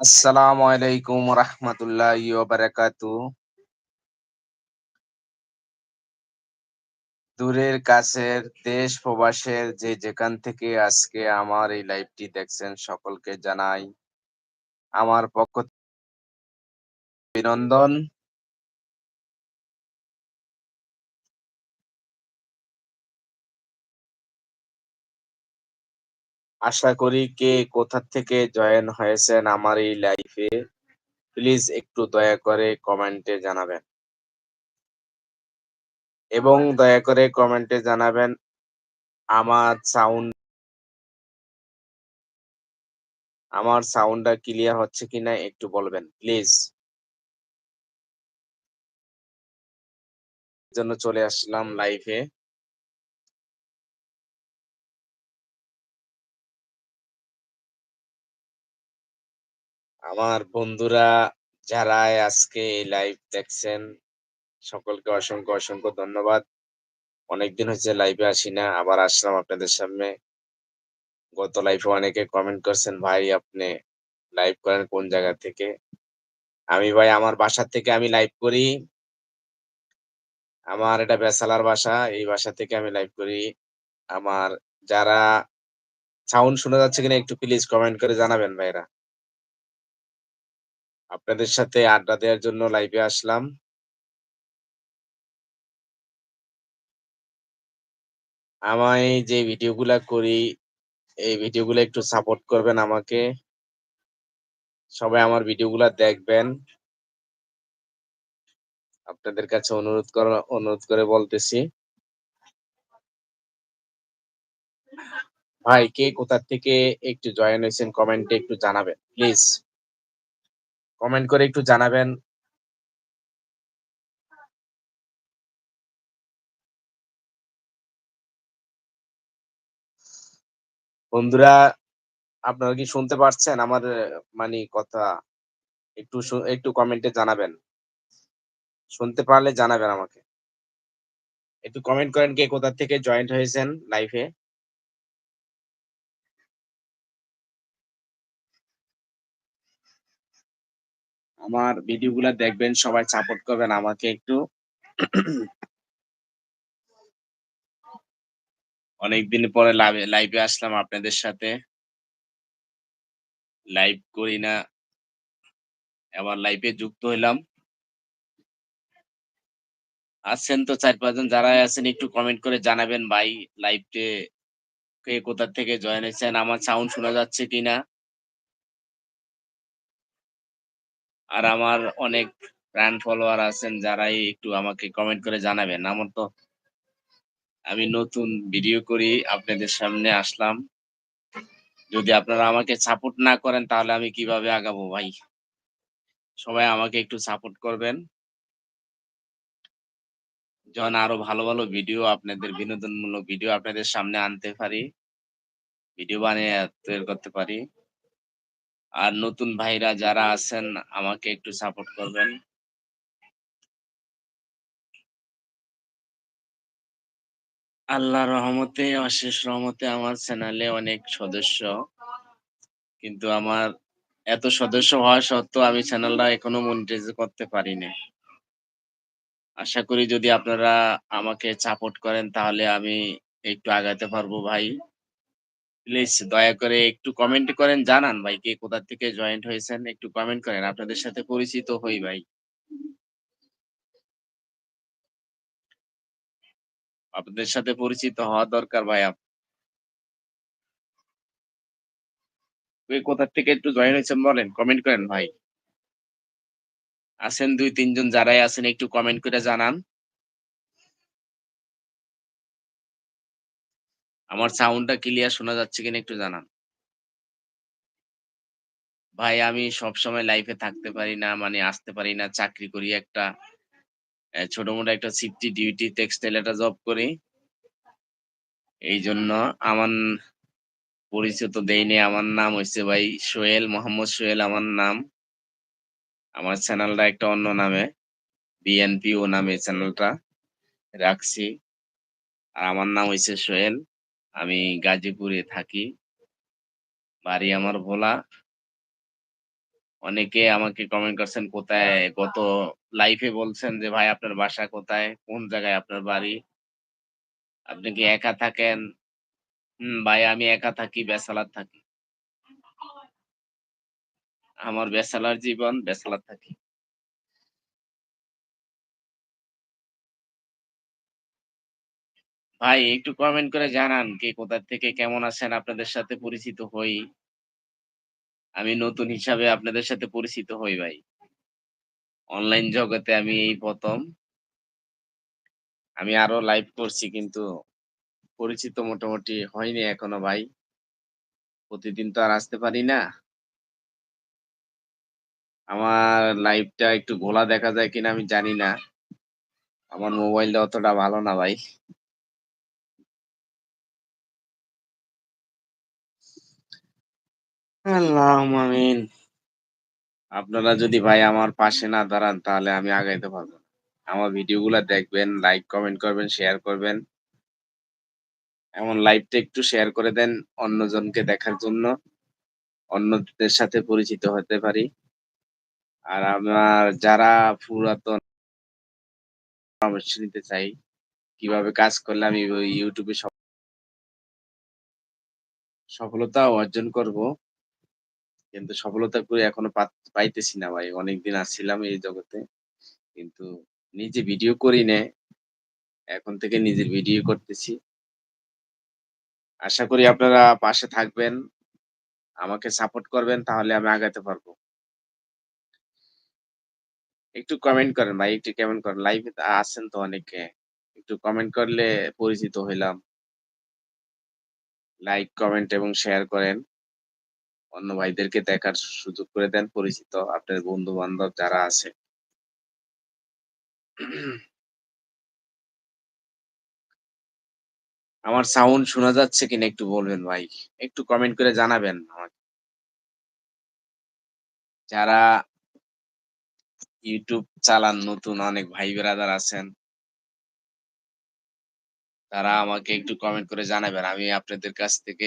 আসসালামু আলাইকুম রহমতুল্লাহি বারাকাতু। দূরের কাছের দেশ, প্রবাসের যে যেখান থেকে আজকে আমার এই লাইভটি দেখছেন সকলকে জানাই আমার পক্ষ অভিনন্দন। আশা করি কে কোথা থেকে জয়েন হয়েছেন আমার এই লাইভে প্লিজ একটু দয়া করে কমেন্টে জানাবেন। এবং দয়া করে কমেন্টে জানাবেন আমার সাউন্ড আমার সাউন্ডটা ক্লিয়ার হচ্ছে কিনা একটু বলবেন প্লিজ। জন্য চলে আসলাম লাইভে। আমার বন্ধুরা যারাই আজকে এই লাইভ দেখছেন, সকলকে অসংখ্য অসংখ্য ধন্যবাদ। অনেকদিন হয়েছে লাইভে আসি না, আবার আসলাম আপনাদের সামনে। গত লাইভে অনেকে কমেন্ট করছেন, ভাই, আপনি লাইভ করেন কোন জায়গা থেকে? আমি, ভাই, আমার বাসা থেকে আমি লাইভ করি। আমার এটা বেসালার বাসা। এই বাসা থেকে আমি লাইভ করি। আমার যারা সাউন্ড শোনা যাচ্ছে কিনা একটু প্লিজ কমেন্ট করে জানাবেন, ভাইরা। আপনাদের সাথে আড্ডা দেওয়ার জন্য লাইভে আসলাম। আমায় যে ভিডিওগুলা করি, এই ভিডিওগুলো একটু সাপোর্ট করবেন আমাকে। সবাই আমার ভিডিওগুলা দেখবেন। আপনাদের কাছে অনুরোধ কর অনুরোধ করে বলতেছি। ভাই কে কোথা থেকে একটু জয়েন হয়েছেন কমেন্টে একটু জানাবেন প্লিজ। কমেন্ট করে একটু জানাবেন। বন্ধুরা, আপনারা কি শুনতে পারছেন আমার মানে কথা? একটু একটু কমেন্টে জানাবেন। শুনতে পারলে জানাবেন আমাকে। একটু কমেন্ট করেন কে কোথা থেকে জয়েন্ট হয়েছেন লাইভে। আমার ভিডিওগুলা দেখবেন, সবাই সাপোর্ট করবেন আমাকে একটু। অনেকদিন পরে লাইভে আসলাম আপনাদের সাথে। লাইভ করি না। আবার লাইভে যুক্ত হইলাম। আছেন তো ৪-৫ জন যারাই আছেন একটু কমেন্ট করে জানাবেন ভাই লাইভে কে কোথা থেকে জয়েন হয়েছেন? আমার সাউন্ড শোনা যাচ্ছে কিনা? আর আমার অনেক ফ্যান ফলোয়ার আছেন যারাই একটু আমাকে কমেন্ট করে জানাবেন। আমার তো আমি নতুন ভিডিও করি আপনাদের সামনে আসলাম। যদি আপনারা আমাকে সাপোর্ট না করেন তাহলে আমি কীভাবে আগাবো ভাই? সবাই আমাকে একটু সাপোর্ট করবেন। যেন আরও ভালো, ভালো ভিডিও আপনাদের বিনোদনমূলক ভিডিও আপনাদের সামনে আনতে পারি। ভিডিও বানিয়ে তৈরি করতে পারি। আর নতুন ভাইরা যারা আছেন, আমাকে একটু সাপোর্ট করবেন। আল্লাহর রহমতে, অশেষ রহমতে আমার চ্যানেলে অনেক সদস্য। কিন্তু আমার এত সদস্য হওয়া সত্ত্বেও আমি চ্যানেলটা এখনও মনিটাইজ করতে পারি নাই। আশা করি যদি আপনারা আমাকে সাপোর্ট করেন, তাহলে আমি একটু আগাতে পারব ভাই। প্লিজ দয়া করে একটু কমেন্ট করেন জানান ভাই কে কোথা থেকে জয়েন্ট হয়েছেন একটু কমেন্ট করেন। আপনাদের সাথে পরিচিত হই ভাই। আপনাদের সাথে পরিচিত হওয়া দরকার ভাই আপ কে কোথা থেকে একটু জয়েন হয়েছেন বলেন, কমেন্ট করেন ভাই। আছেন দুই তিনজন যারাই আছেন একটু কমেন্ট করে জানান। আমার সাউন্ডটা ক্লিয়ার শোনা যাচ্ছে কিনা একটু জানান। ভাই আমি সবসময় লাইফে থাকতে পারি না, মানে আসতে পারি না। চাকরি করি একটা। অ্যা ছোট-মোটো একটা সিফটি ডিউটি টেক্সটাইল একটা জব করি। এই জন্য আমার পরিচয় তো দেইনি। আমার নাম হইছে ভাই সোহেল, মোহাম্মদ সোহেল আমার নাম। আমার চ্যানেলটা একটা অন্য নামে। বিএনপি ও নামে চ্যানেলটা রাখছি। আর আমার নাম হইছে সোহেল। আমি গাজীপুরে থাকি। বাড়ি আমার ভোলা। অনেকে আমাকে কমেন্ট করছেন কোথায় গত লাইফে বলছেন যে ভাই আপনার বাসা কোথায়? কোন জায়গায় আপনার বাড়ি? আপনি কি একা থাকেন? হুম, ভাই আমি একা থাকি, ব্যাচেলর থাকি। আমার ব্যাচেলর জীবন, ব্যাচেলর থাকি। ভাই, একটু কমেন্ট করে জানান কে কোথা থেকে কেমন আছেন? আপনাদের সাথে পরিচিত হই। আমি নতুন হিসাবে আপনাদের সাথে পরিচিত হই ভাই। অনলাইন জগতে আমি এই প্রথম আমি আরও লাইভ করছি কিন্তু পরিচিত মোটামুটি হয়নি এখনও ভাই। প্রতিদিন তো আর আসতে পারি না। আমার লাইভটা একটু ঘোলা দেখা যায় কিনা আমি জানি না। আমার মোবাইলটা অতটা ভালো না ভাই। আল্লাহুম্মা আমিন। আপনারা যদি ভাই আমার পাশে না দাঁড়ান তাহলে আমি আগাইতে পারব না। আমার ভিডিওগুলা দেখবেন, লাইক, কমেন্ট করবেন, শেয়ার করবেন। এমন লাইভটা একটু শেয়ার করে দেন অন্যজনকে দেখার জন্য। অন্যদের সাথে পরিচিত হতে পারি। আর আমার যারা পুরাতন পরামর্শ নিতে চাই, কীভাবে কাজ করলে আমি এ সফলতা অর্জন করব। কিন্তু সফলতা করে এখনও পাইতেছি না ভাই। অনেকদিন আসছিলাম এই জগতে। কিন্তু নিজে ভিডিও করি নে। এখন থেকে নিজের ভিডিও করতেছি। আশা করি আপনারা পাশে থাকবেন। আমাকে সাপোর্ট করবেন তাহলে আমি আগাতে পারব। একটু কমেন্ট করেন ভাই, একটু কমেন্ট করেন। লাইভে তো আছেন তো অনেকে। একটু কমেন্ট করলে পরিচিত হইলাম। লাইক, কমেন্ট এবং শেয়ার করেন। অন্য ভাইদেরকে দেখার সুযোগ করে দেন, পরিচিত আপনার বন্ধু-বান্ধব যারা আছে। আমার সাউন্ড শোনা যাচ্ছে কিনা একটু বলবেন ভাই। একটু কমেন্ট করে জানাবেন আমাকে। যারা ইউটিউব চালান, নতুন অনেক ভাই ব্রাদার আছেন। তারা আমাকে একটু কমেন্ট করে জানাবেন। আমি আপনাদের কাছ থেকে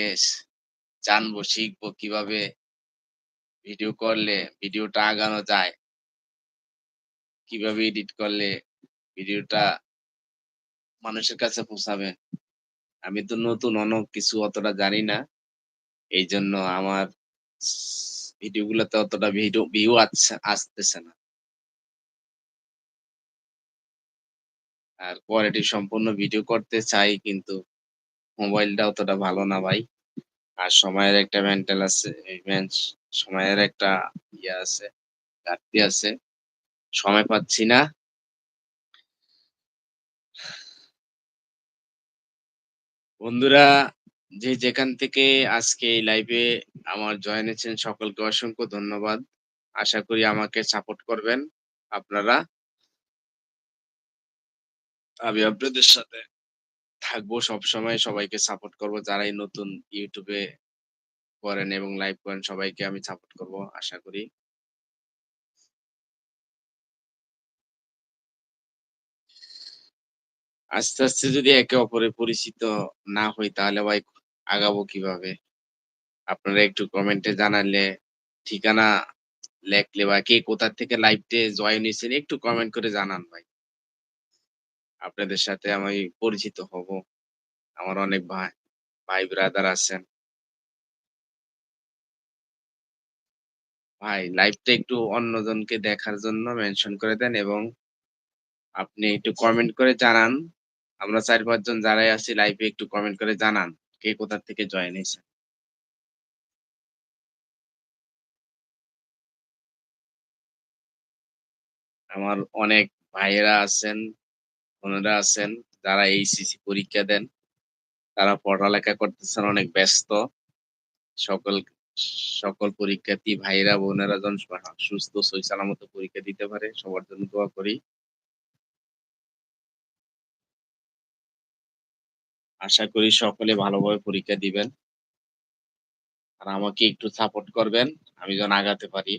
জানব, শিখব কীভাবে ভিডিও করলে ভিডিওটা আগানো যায়। কীভাবে এডিট করলে ভিডিওটা মানুষের কাছে পৌঁছাবে। আমি তো নতুন অনেক কিছু অতটা জানি না। এই জন্য আমার ভিডিওগুলোতে অতটা ভিডিও ভিউ আচ্ছা আসতেছে না। আর কোয়ালিটি সম্পন্ন ভিডিও করতে চাই কিন্তু মোবাইলটা অতটা ভালো না ভাই। আর সময়ের একটা মেন্টাল আছে সময়ের একটা ইয়ে আছে, ঘাটতি আছে। সময় পাচ্ছি না। বন্ধুরা যে যেখান থেকে আজকে এই লাইভে আমার জয়েন হয়েছেন সকলকে অসংখ্য ধন্যবাদ। আশা করি আমাকে সাপোর্ট করবেন আপনারা। আমি আপনাদের সাথে থাকব সবসময়। সবাইকে সাপোর্ট করব। যারাই নতুন ইউটিউবে করেন এবং লাইভ করেন সবাইকে আমি সাপোর্ট করব আশা করি। আস্তে, আস্তে যদি একে অপরে পরিচিত না হই তাহলে ভাই আগাবো কীভাবে? আপনারা একটু কমেন্টে জানালে, ঠিকানা লেখলে বা কে কোথা থেকে লাইভে জয়েন হইছেন একটু কমেন্ট করে জানান ভাই। আপনাদের সাথে আমি পরিচিত হব। আমার অনেক ভাই ভাই ব্রাদার আছেন। ভাই লাইভটা একটু অন্যজনকে দেখার জন্য মেনশন করে দেন এবং আপনি একটু কমেন্ট করে জানান। আমরা ৪-৫ জন যারাই আছি লাইভে একটু কমেন্ট করে জানান কে কোথা থেকে জয়েন হইছেন। আমার অনেক ভাইয়েরা আছেন, বোনেরা আছেন, যারা এইচএসসি পরীক্ষা দেন। তারা পড়ালেখা করতেছেন, অনেক ব্যস্ত। সকল সকল পরীক্ষার্থী ভাইয়েরা, বোনেরা যেন সুস্থ, সহি, সালামত পরীক্ষা দিতে পারে, সবার জন্য দোয়া করি। আশা করি সকলে ভালোভাবে পরীক্ষা দিবেন। আর আমাকে একটু সাপোর্ট করবেন। আমি যেন আগাতে পারি।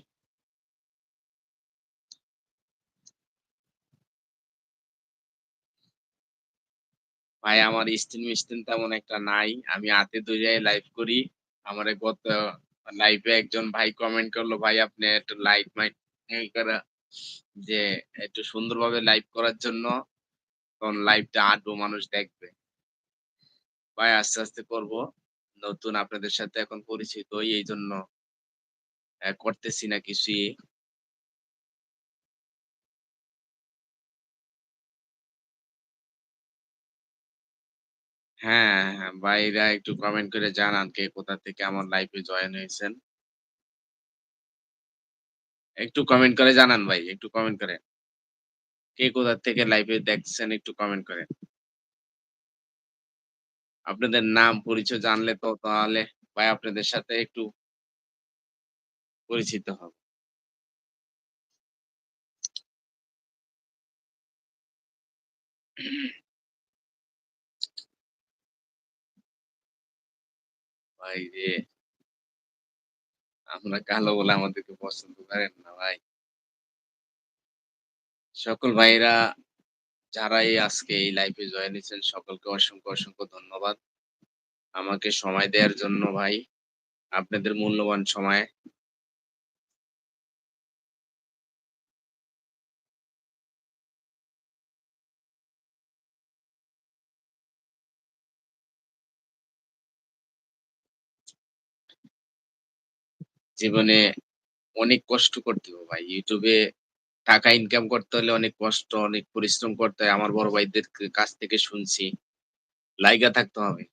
ভাই আমার স্টিন-মিস্টিন তেমন একটা নাই। আমি হাতে ধইরাই লাইভ করি। আমারে গত লাইভে একজন ভাই কমেন্ট করল, "ভাই আপনি একটু লাইভ মাইক ই করা যে একটু সুন্দরভাবে লাইভ করার জন্য তখন লাইভটা আরও মানুষ দেখবে।" ভাই আস্তে, আস্তে করব। নতুন আপনাদের সাথে এখন পরিচিত এই জন্য করতেছি না কিছুই। হ্যাঁ, হ্যাঁ, ভাইরা একটু কমেন্ট করে জানান কে কোথা থেকে আমার লাইভে জয়েন হয়েছেন। একটু কমেন্ট করে জানান ভাই, একটু কমেন্ট করে। কে কোথা থেকে লাইভে দেখছেন একটু কমেন্ট করেন। আপনাদের নাম পরিচয় জানলে তো তাহলে ভাই আপনাদের সাথে একটু পরিচিত হব। ভাই! আমরা কালো বলে আমাদেরকে পছন্দ করেন না ভাই। সকল ভাইরা যারাই আজকে এই লাইফে জয়েন হয়েছেন সকলকে অসংখ্য, অসংখ্য ধন্যবাদ। আমাকে সময় দেওয়ার জন্য ভাই। আপনাদের মূল্যবান সময়। জীবনে অনেক কষ্ট করতে হবে ভাই। ইউটিউবে টাকা ইনকাম করতে হলে অনেক কষ্ট, অনেক পরিশ্রম করতে হয়। আমার বড় ভাইদের কাছ থেকে শুনছি। লাইগা থাকতে হবে।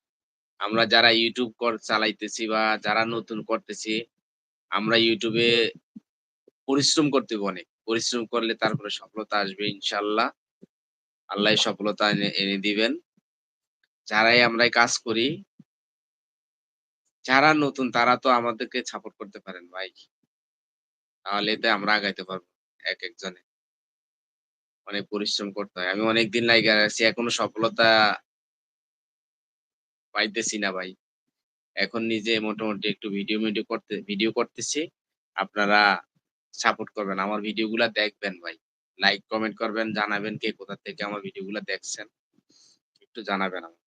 আমরা যারা ইউটিউব কর চালাইতেছি বা যারা নতুন করতেছি, আমরা ইউটিউবে পরিশ্রম করতে হবে অনেক। পরিশ্রম করলে তারপরে সফলতা আসবে ইনশাআল্লাহ। আল্লাহ সফলতা এনে এনে দিবেন। যারাই আমরা কাজ করি যারা নতুন তারা তো আমাদেরকে সাপোর্ট করতে পারেন ভাই। তাহলে এতে আমরা আগাইতে পারব একেকজনে। অনেক পরিশ্রম করতে হয়। আমি অনেকদিন লাইগা আছি এখনও সফলতা পাইতেছি না ভাই। এখন নিজে মোটামুটি একটু ভিডিও-মিডিও করতে ভিডিও করতেছি। আপনারা সাপোর্ট করবেন। আমার ভিডিওগুলা দেখবেন ভাই। লাইক, কমেন্ট করবেন, জানাবেন কে কোথা থেকে আমার ভিডিওগুলা দেখছেন। একটু জানাবেন আমাকে।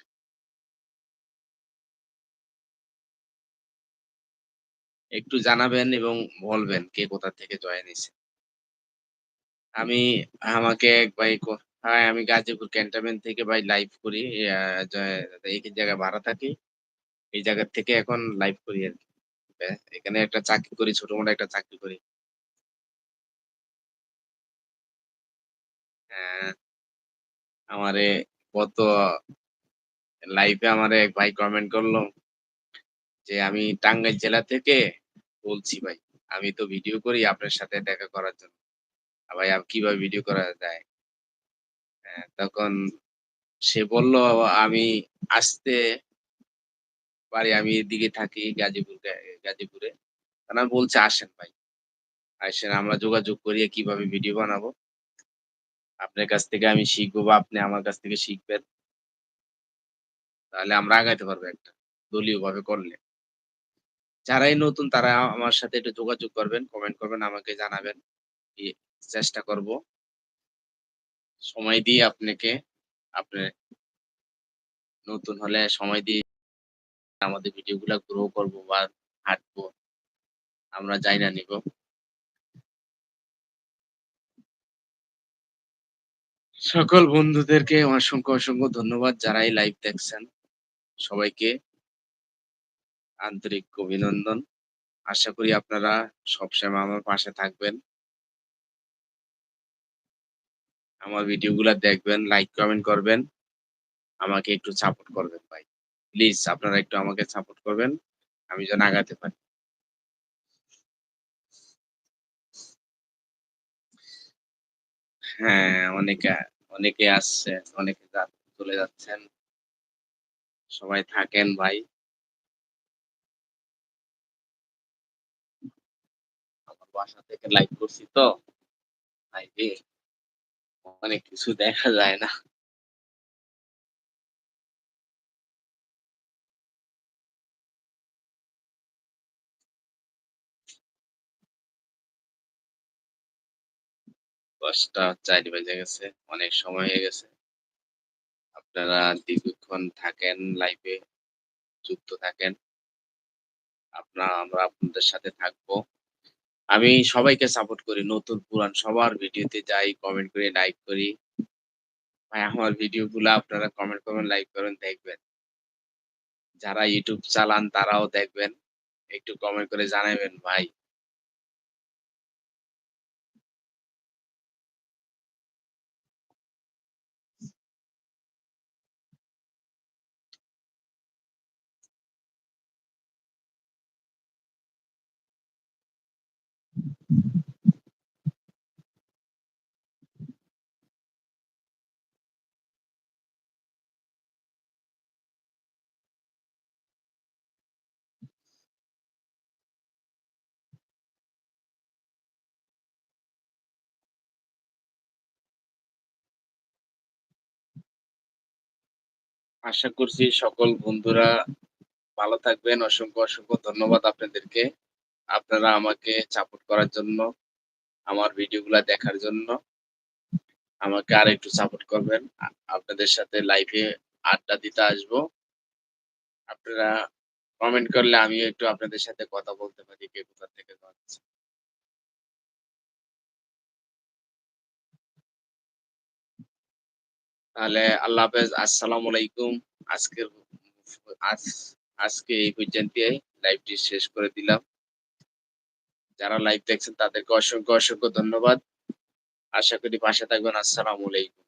একটু জানাবেন এবং বলবেন কে কোথা থেকে জয়েন হইছে। আমি আমাকে এক ভাই হ্যাঁ, আমি গাজীপুর ক্যান্টনমেন্ট থেকে ভাই লাইভ করি। একই জায়গায় ভাড়া থাকি। এই জায়গা থেকে এখন লাইভ করি আর কি এখানে একটা চাকরি করি, ছোট-মোটো একটা চাকরি করি। হ্যাঁ, আমারে গত লাইভে আমারে এক ভাই কমেন্ট করল যে, "আমি টাঙ্গাইল জেলা থেকে বলছি ভাই। আমি তো ভিডিও করি আপনার সাথে দেখা করার জন্য। ভাই কীভাবে ভিডিও করা যায়?" হ্যাঁ, তখন সে বলল, "আমি আসতে পারি। আমি এদিকে থাকি গাজীপুর গাজীপুরে।" আমি বলছি, "আসেন ভাই। আসেন আমরা যোগাযোগ করিয়ে কীভাবে ভিডিও বানাবো। আপনার কাছ থেকে আমি শিখব বা আপনি আমার কাছ থেকে শিখবেন।" তাহলে আমরা আগাইতে পারব একটা দলীয় ভাবে করলে। যারাই নতুন তারা আমার সাথে একটু যোগাযোগ করবেন, কমেন্ট করবেন, আমাকে জানাবেন। চেষ্টা করব। সময় দিয়ে আপনাকে আপনি নতুন হলে সময় দিয়ে আমাদের ভিডিওগুলা গ্রো করব বা হাঁটবো। আমরা যাই না নিবো। সকল বন্ধুদেরকে অসংখ্য, অসংখ্য ধন্যবাদ যারা এই লাইভ দেখছেন। সবাইকে আন্তরিক অভিনন্দন। আশা করি আপনারা সবসময় আমার পাশে থাকবেন। আমার ভিডিওগুলা দেখবেন, লাইক, কমেন্ট করবেন। আমাকে একটু সাপোর্ট করবেন ভাই। প্লিজ আপনারা একটু আমাকে সাপোর্ট করবেন। আমি যেন আগাতে পারি। হ্যাঁ, অনেকে অনেকে আসছে, অনেকে চলে যাচ্ছেন। সবাই থাকেন ভাই। বাসা থেকে লাইভ করছি তো। অনেক কিছু দেখা যায় না। দশটা ৪ বেজে গেছে। অনেক সময় হয়ে গেছে। আপনারা দীর্ঘক্ষণ থাকেন লাইভে, যুক্ত থাকেন। আপনার আমরা আপনাদের সাথে থাকব। আমি সবাইকে সাপোর্ট করি। নতুন পুরান সবার ভিডিওতে যাই, কমেন্ট করি, লাইক করি। ভাই আমার ভিডিওগুলা আপনারা কমেন্ট করবেন, লাইক করেন দেখবেন। যারা ইউটিউব চালান তারাও দেখবেন। একটু কমেন্ট করে জানাবেন ভাই। আশা করছি সকল বন্ধুরা ভালো থাকবেন। অসংখ্য, অসংখ্য ধন্যবাদ আপনাদেরকে। আপনারা আমাকে সাপোর্ট করার জন্য, আমার ভিডিওগুলা দেখার জন্য। আমাকে আর একটু সাপোর্ট করবেন। আপনাদের সাথে লাইভে আড্ডা দিতে আসব। আপনারা কমেন্ট করলে আমিও একটু আপনাদের সাথে কথা বলতে পারি কে কোথা থেকে। তাহলে আল্লাহ হাফেজ। আসসালামু আলাইকুম। আজকের আজ আজকে এই পর্যন্তই লাইভটি শেষ করে দিলাম। যারা লাইভ দেখছেন তাদেরকে অসংখ্য, অসংখ্য ধন্যবাদ। আশা করি পাশে থাকবেন। আসসালামু আলাইকুম।